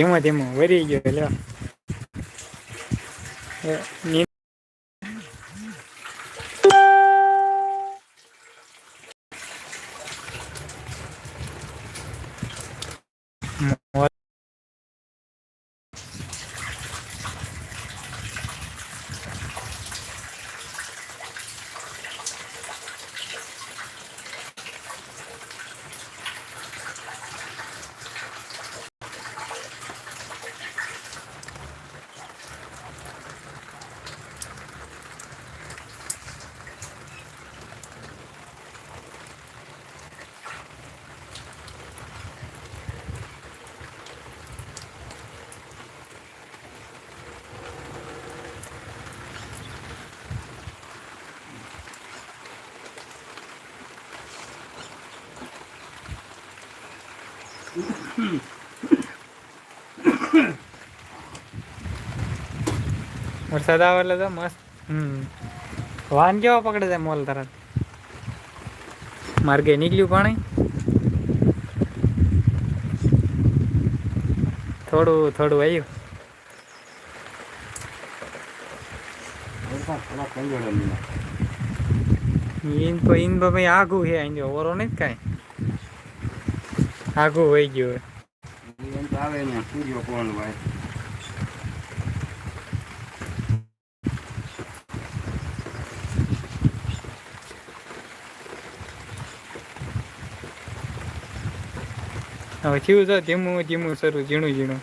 ધીમો ધીમો વરી ગયો લ્યો. વરસાદ આવે એટલે તો મસ્ત હમ વાન કેવા પકડે છે મોલ તરત માર્ગે નીકળ્યું પાણી થોડું થોડું આવ્યું ઈન તો તો ભાઈ આઘું છે અહીં ઓરો નહીં કાંઈ આઘું હોય ગયું આવે ને સૂર્ય કોણ ભાઈ હવે થયું છે ધીમું ધીમું શરૂ ઝીણું ઝીણું.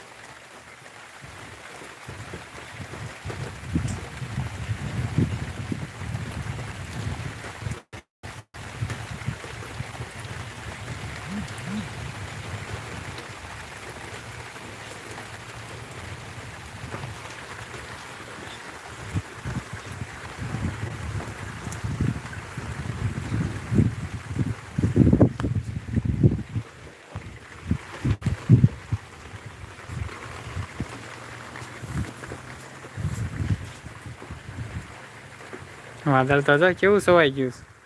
વાદળ તો જો કેવું સવાઈ ગયું છે.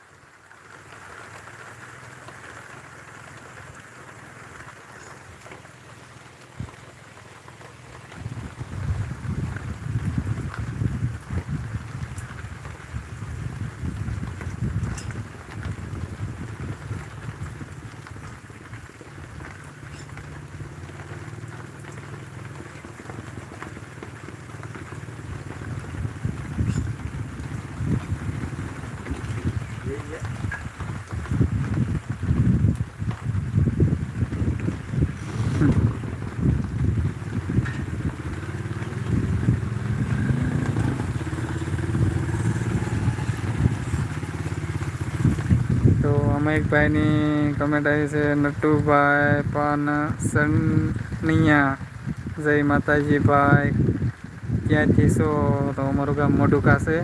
તો ભાઈની કમેન્ટ આવી છે, નટુભાઈ પાન સનિયા. જય માતાજી ભાઈ ક્યાંથી તો અમારું ગામ મોઢું છે.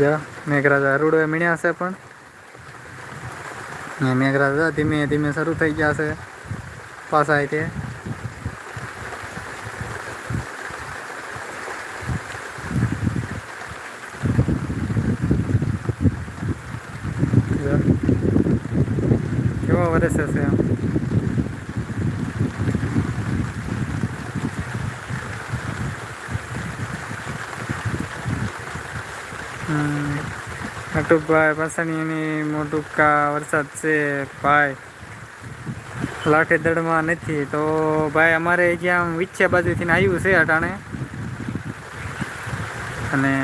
જા, મેઘરાજા અરુડો મીણ્યા છે પણ. મેઘરાજા ધીમે ધીમે શરૂ થઈ ગયા છે પાછા તે જા. વરસે છે. હમ. નટુભાઈ પાસણીની મોટુકા વરસાદ છે, ભાઈ. લાઠી દળમાં નથી. તો ભાઈ, અમારે જ્યાં વિચ્છે બાજુથી આવ્યું છે અટાણે. અને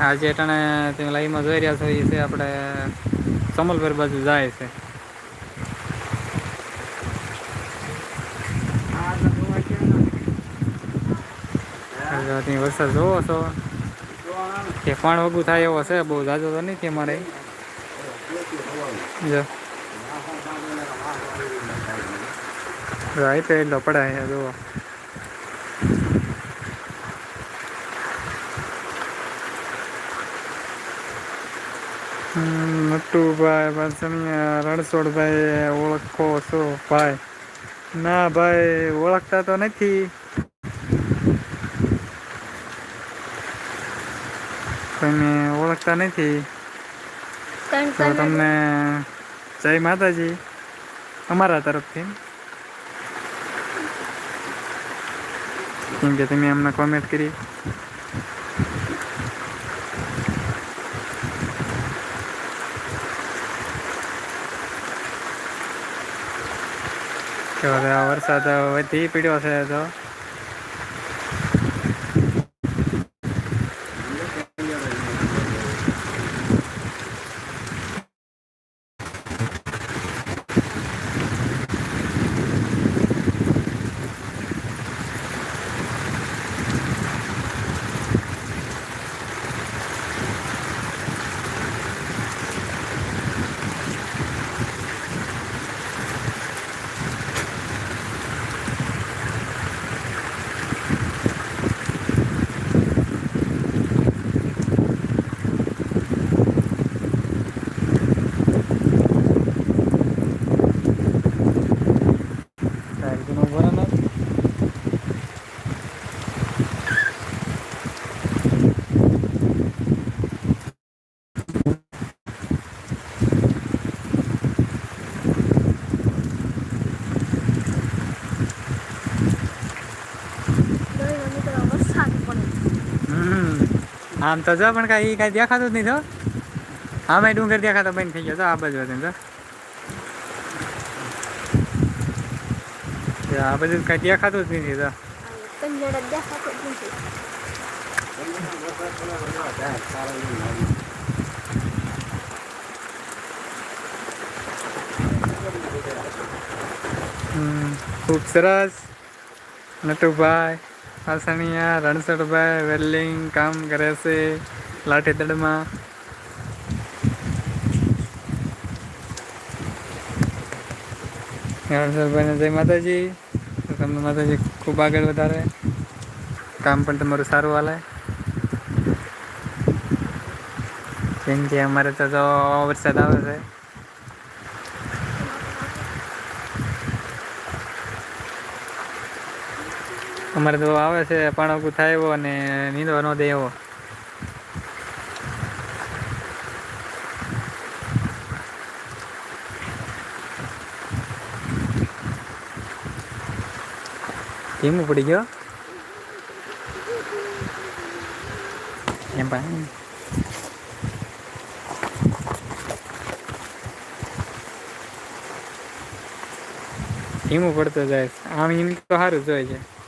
આજે અટાણે તમે લાઈવમાં જોઈ રહ્યા છો, એ છે આપણે સમલપર બાજુ જાય છે. તમે વરસાદ જોવો છો? કે પાણ વગું થાય એવો છે? બહુ જાજો તો નથી અમારે. જો. રાઈ તો એટલો પડાય જુઓ. હમ, નટુભાઈ પાછળિયા રણછોડભાઈ ઓળખો છો ભાઈ? ના ભાઈ ઓળખતા તો નથી. તમે ઓળખતા નથી. તો તમને જય માતાજી અમારા તરફથી. કેમ કે તમે અમને કોમેન્ટ કરી. હવે આ વરસાદ? વધી પડ્યો છે તો. આમ તો જો, પણ કાંઈ કાંઈ દેખાતું જ નહીં તો આમાં ડુંગર દેખાતો બંધ થઈ ગયો તો આ બાજુ હતું તો આ બધું કાંઈ દેખાતું જ નથી તો જ ખૂબ સરસ. નટુભાઈ. વાસણિયા રણછોડભાઈ વેલ્ડિંગ કામ કરે છે લાઠી દડમાં રણછોડભાઈને જય માતાજી. તમને માતાજી ખૂબ આગળ વધારે. કામ પણ તમારું સારું હાલે. જેમ કે અમારે તો વરસાદ આવે છે. અમારે તો આવે છે પાણકું થાય એવો અને નીંદવા ન દે એવો. ધીમું પડી ગયો. એમ પણ. ધીમું પડતો જાય આમ એમ તો સારું જોઈએ છે.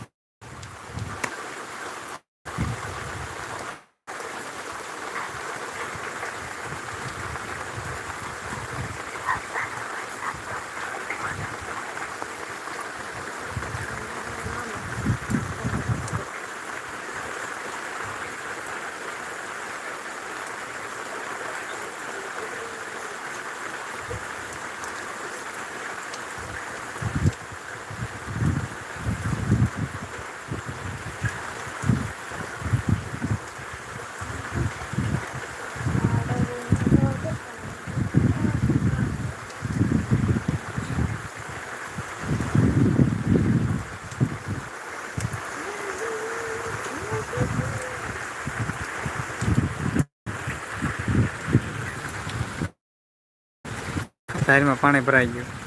શહેરમાં પાણી ભરાઈ ગયું.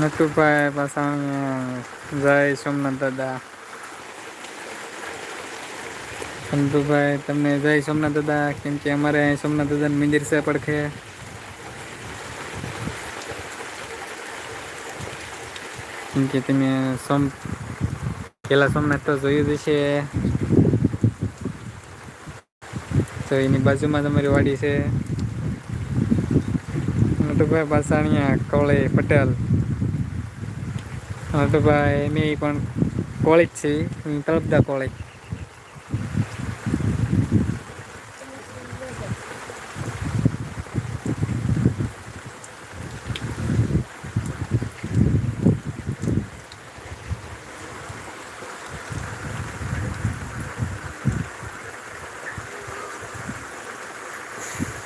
નટુભાઈ પાછા જય સોમનાથ દાદા નટુભાઈ તમને જય સોમનાથ દાદા કેમ કે અમારે અહીં સોમનાથ દાદાનું મંદિર છે પડખે કેમ કે તમે સોમ પેલા સોમનાથ તો જોયું જ છે તો એની બાજુમાં તમારી વાડી છે નટુભાઈ પાછા અહીંયા કવળે પટેલ તો ભાઈ મેં પણ કોલેજ છે તલબદા કોલેજ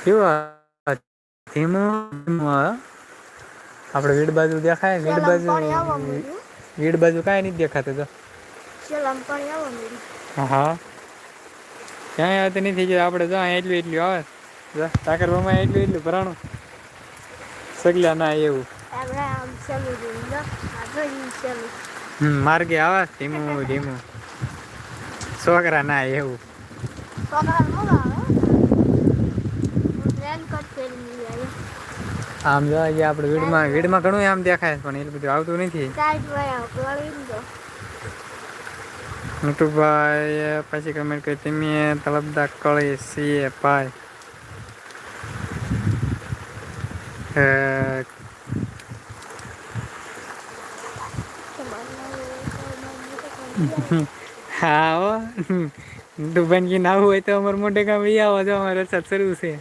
કેવા ધીમો ધીમો આપણે વીડ બાજુ દેખાય વીડ બાજુ વીડ બાજુ કાંઈ નથી દેખાતું તો. હા ક્યાંય આવતી નથી જો આપણે જો એટલું એટલું આવે. જો ટાકરવામાં એટલું એટલું ભરાણું. સગલા ના એવું. માર્ગે આવે ધીમું ધીમું. છોકરા ના એવું પગાર મળો આવે રેનકોટ પહેરી આવ્યો આમ જો અહીંયા આપણે વીડમાં વીડમાં ઘણું આમ દેખાય પણ એટલું બધું આવતું નથી. નટુભાઈ પછી કમેન્ટ કરી, તમે તલબદા કળી સીએ ભાઈ. હા. હો નટુભાઈ ના નાવું હોય તો અમારે કામ એ આવો, જો અમારે સત્સરું છે.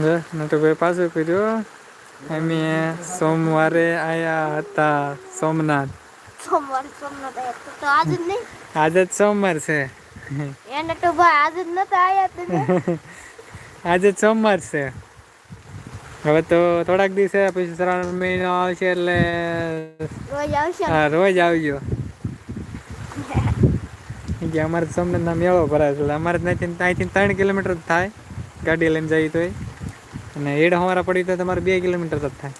જો નટુભાઈ પાછું કર્યું અમે સોમવારે આયા હતા સોમનાથ સોમવાર સોમનાથ આયા તો આજ જ નહીં? આજે જ સોમવાર છે. એને તો ભાઈ આજ જ નતા આયા તમે? આજે જ સોમવાર છે. હવે તો થોડાક દિવસે પછી શ્રાવણ મહિનો આવશે એટલે રોજ આવશે? હા રોજ આવજો. કે અમારે સોમનાથના મેળો ભરાય છે અમારે ત્યાંથી અહીંથી ત્રણ કિલોમીટર થાય ગાડી લઈને જઈએ તોય. અને એડ હવારા પડી તો તમારે બે કિલોમીટર જ થાય.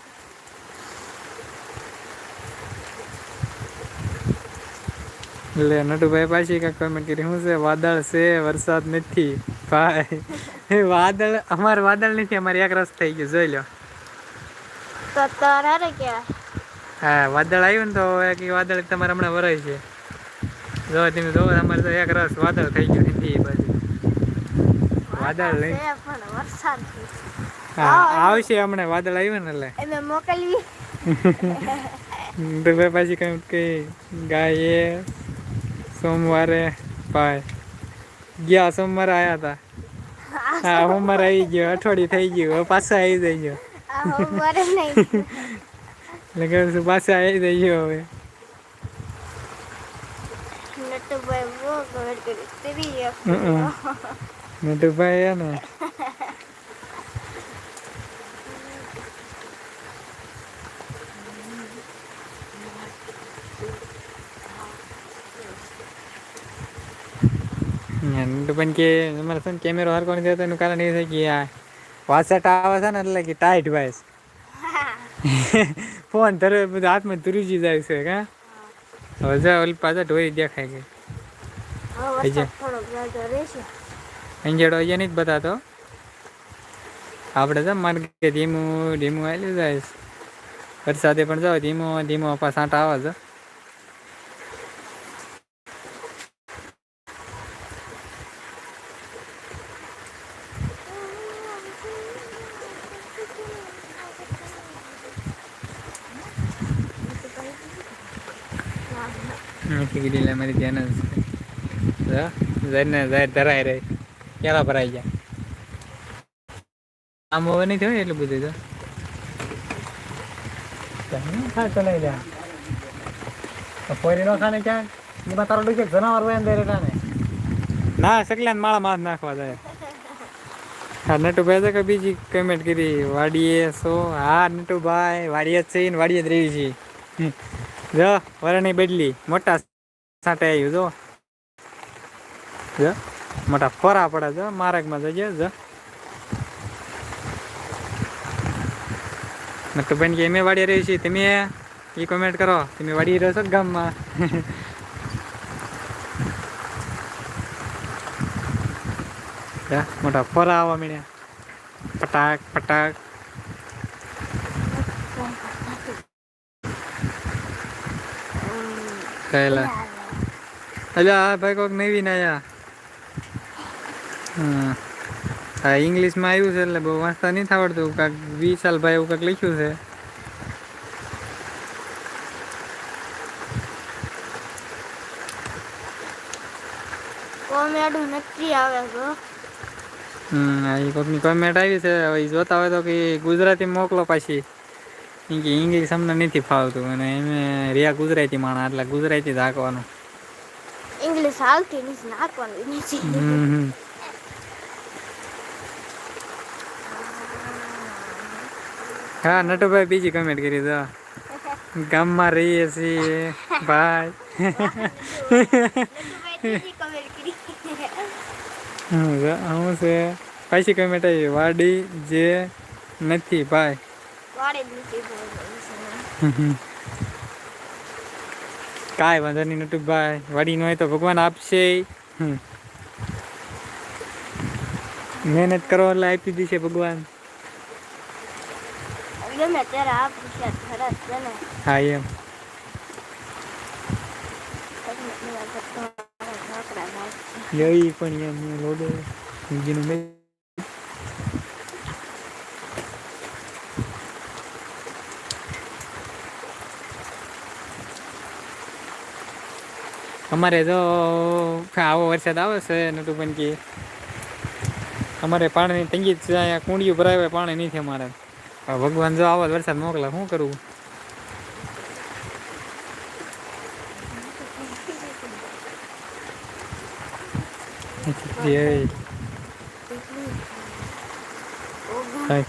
એટલે નટુભાઈ પાછી કાંઈક કમેન્ટ કરી. શું છે? વાદળ છે વરસાદ નથી. ભાઈ વાદળ અમારે વાદળ નથી અમારે એક રસ થઈ ગયો. જોઈ લો હા વાદળ આવ્યું ને તો એક વાદળ તમારે હમણાં વરાય છે. જો તમે જોવો અમારે તો એક રસ વાદળ થઈ ગયું નથી બાજુ. વાદળ વરસાદ હા આવશે હમણાં વાદળ આવ્યું ને એટલે. મોકલવી. ભાઈ પાછી કઈ કે ગાયે સોમવારે ભાઈ. ગયા સોમવારે આવ્યા હતા હા સોમવારે આવી ગયો અઠવાડિયું થઈ ગયું હવે પાછા આવી જઈ ગયો. કહું છું પાછા આવી જઈ ગયો હવે. નટુભાઈ બહુ કમેન્ટ કરી તેરી નટુભાઈ ને નટુભાઈ કે તમારે શું કેમેરો હરકો નથી થતો એનું કારણ એ છે કે આ વાસેટ આવે છે ને એટલે કે ટાઈટ વાઈસ ફોન ધરે બધું હાથમાં ધ્રુજી જાય છે કા? હવે જા ઓલી પાછા ઢોરી દેખાય ગઈ અંજેડો અહીંયા નહીં જ બતાતો. આપણે તો માર્ગે ધીમું ધીમું આવેલું જાય વરસાદે પણ જાઓ ધીમો ધીમો પાછા આંટા આવે છે. કીધી મારી ધ્યાન જ જઈને જાય ધરાય રહી. કેળા ભરાઈ જાય આમ હવે નહીં થયું એટલું બધું તો? ખા ચલાવી જા નો ખાને ક્યાં? એમાં તારો ડુકે જનાવર હોય અંદર ને ના સકલા માળા માથ નાખવા જાય. હા નટુભાઈ તો કે બીજી કમેન્ટ કરી? વાડીએ સો હા, નટુભાઈ, વાડીએ જ છે ને વાડીએ જ રહી છે જો, વરણી બદલી. મોટા સાટે આવ્યું જો. જો, મોટા ફોરા પડે, જો. માર્ગમાં જજો, જો. નટુભાઈ કે અમે વાડીએ રહી છીએ. તમે એ કોમેન્ટ કરો. તમે વાડી રહ્યો છો ગામમાં? મોટા ફોરા આવવા મળ્યા પટાક પટાક. કહેલા અલ્યા આ ભાઈ કોઈક નેવી ને આયા. હા. ઇંગ્લિશમાં આવ્યું છે એટલે બહુ વાંચતા નથી આવડતું. કાંક વિશાલભાઈ એવું કાંક લખ્યું છે. કોમેડું નથી આવે ગો હમ આ કોમેન્ટ આવી છે. હવે જોતા હોય તો કે ગુજરાતી મોકલો પાછી. ઈ કે ઇંગ્લિશ અમને નથી ફાવતું અને એમે રહ્યા ગુજરાતી માણસ એટલે ગુજરાતી જ હાંકવાનું. ઇંગ્લિશ આવતી નથી નાખવાનું નથી. હા નટુભાઈ બીજી કમેન્ટ કરી દો. ગામમાં રહીએ છીએ ભાઈ. હું છે. પાછી કમેન્ટ આવી. વાડી જે નથી ભાઈ. કાંઈ વાંધો નહીં નટુભાઈ વાડી ન હોય તો ભગવાન આપશે. મહેનત કરો એટલે આપી દેશે ભગવાન. હા એમ. પણ એમ લોડે બીજીનું અમારે જો આવો વરસાદ આવે છે નટુ પંકી અમારે પાણીની તંગી જ છે, અહીંયા કુંડિયું ભરાય પાણી નથી અમારે. ભગવાન જો આવો વરસાદ મોકલે, શું કરવું?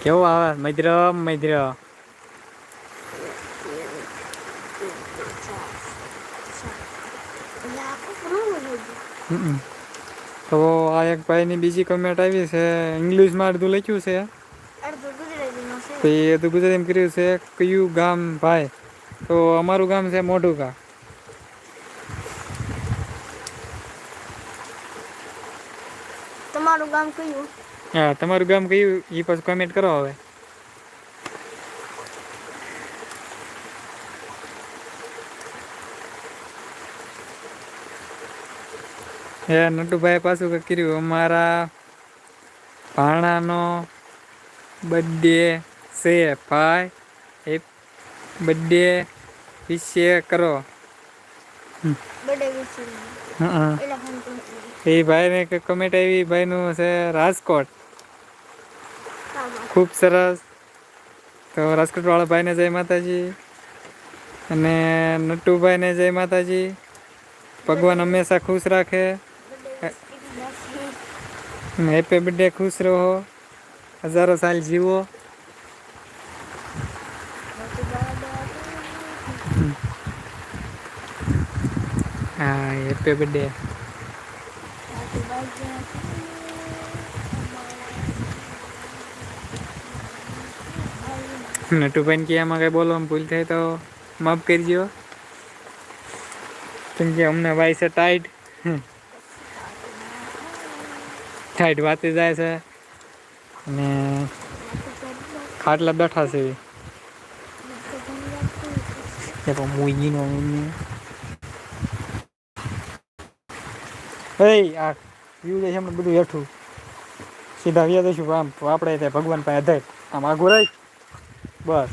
કેવો આવે? મધ્રમ મધ્ર એટલે આખું પૂરું થઈ ગયું. હમ. તો આ એક ભાઈની બીજી કમેન્ટ આવી છે ઇંગ્લિશમાં અડધું લખ્યું છે. તો એ અડધું ગુજરાતીમાં કર્યું છે કયું ગામ ભાઈ? તો અમારું ગામ છે મોઢુકા તમારું ગામ કયું? હા તમારું ગામ કયું? એ પછી કમેન્ટ કરો હવે. હે નટુભાઈ પાછું કંઈક કર્યું. અમારા ભાણાનો બર્થડે છે ભાઈ. એ બર્થડે વિશે કરો. એ ભાઈને ને કમેન્ટ આવી ભાઈનું છે રાજકોટ. ખૂબ સરસ. તો રાજકોટવાળા ભાઈને જય માતાજી. અને નટુભાઈને જય માતાજી. ભગવાન હંમેશા ખુશ રાખે. હેપી બર્થડે ખુશ રહો. હજારો સાલ જીવો. હા હેપી બર્થડે નટુભાઈ કે આમાં કઈ બોલવામાં ભૂલ થાય તો માફ કરજો. કેમ કે અમને ભાઈ છે ટાઈટ ટાઈટ વાતે જાય છે. અને ખાટલા બેઠા છે. એ પણ મુઈનો એ આ વ્યૂ છે હમણાં બધું હેઠું. સીધા વ્યા દઈશું આમ આપણે ત્યાં ભગવાન પાસે અધાય આમ આગું રહી બસ.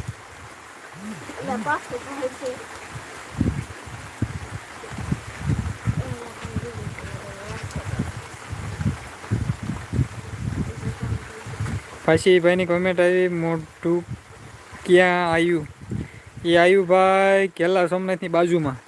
પાછું ભાઈની કોમેન્ટ આવી, મોટું ક્યાં આવ્યું એ આવ્યું ભાઈ કેલા સોમનાથની બાજુમાં.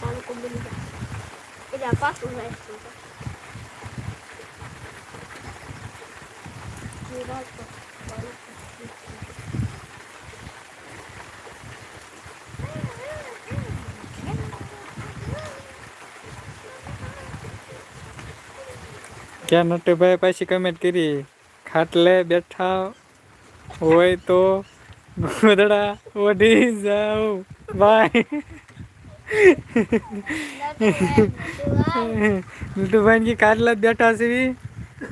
તાલુકો બની જાય એટલે આ પાછું જાય છે જે રાજકોટ તાલુકો. ક્યાં નટુભાઈ પાછી કમેન્ટ કરી ખાટલે બેઠા હોય તો ગોદડા ઓઢી જાઓ બાય. નટુભાઈ કે ખાટલા બેઠા.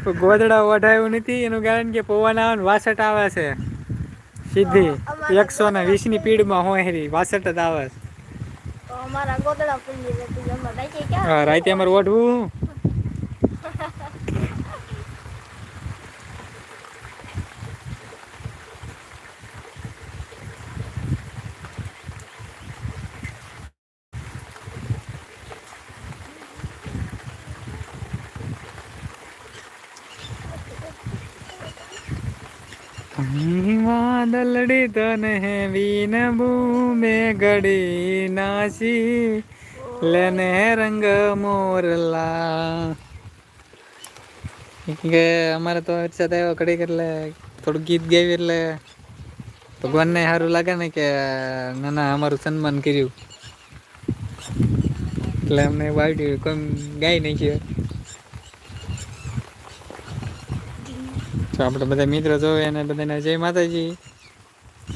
પણ ગોદડા ઓઢાયું નથી એનું કારણ કે પવન આવે ને વાસટ આવે છે. સીધી એકસો ને વીસની પીડમાં હોય હેરી વાસટ જ આવે પડી રાતે અમારે ઓઢવું. વાદલડી તને વીન ભૂમે ઘડી નાસી લેને રંગ મોરલા કે અમારે તો વરસાદ આવ્યો ઘડીક એટલે થોડું ગીત ગાયું એટલે ભગવાનને સારું લાગે ને કે ના ના અમારું સન્માન કર્યું એટલે અમને વાગ્યું કોઈ ગાઈ નાખ્યું તો આપણે બધા મિત્રો જોવે અને બધાને જય માતાજી.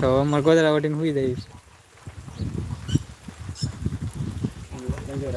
તો અમારે ગોદરા વટીને સુઈ જઈશ.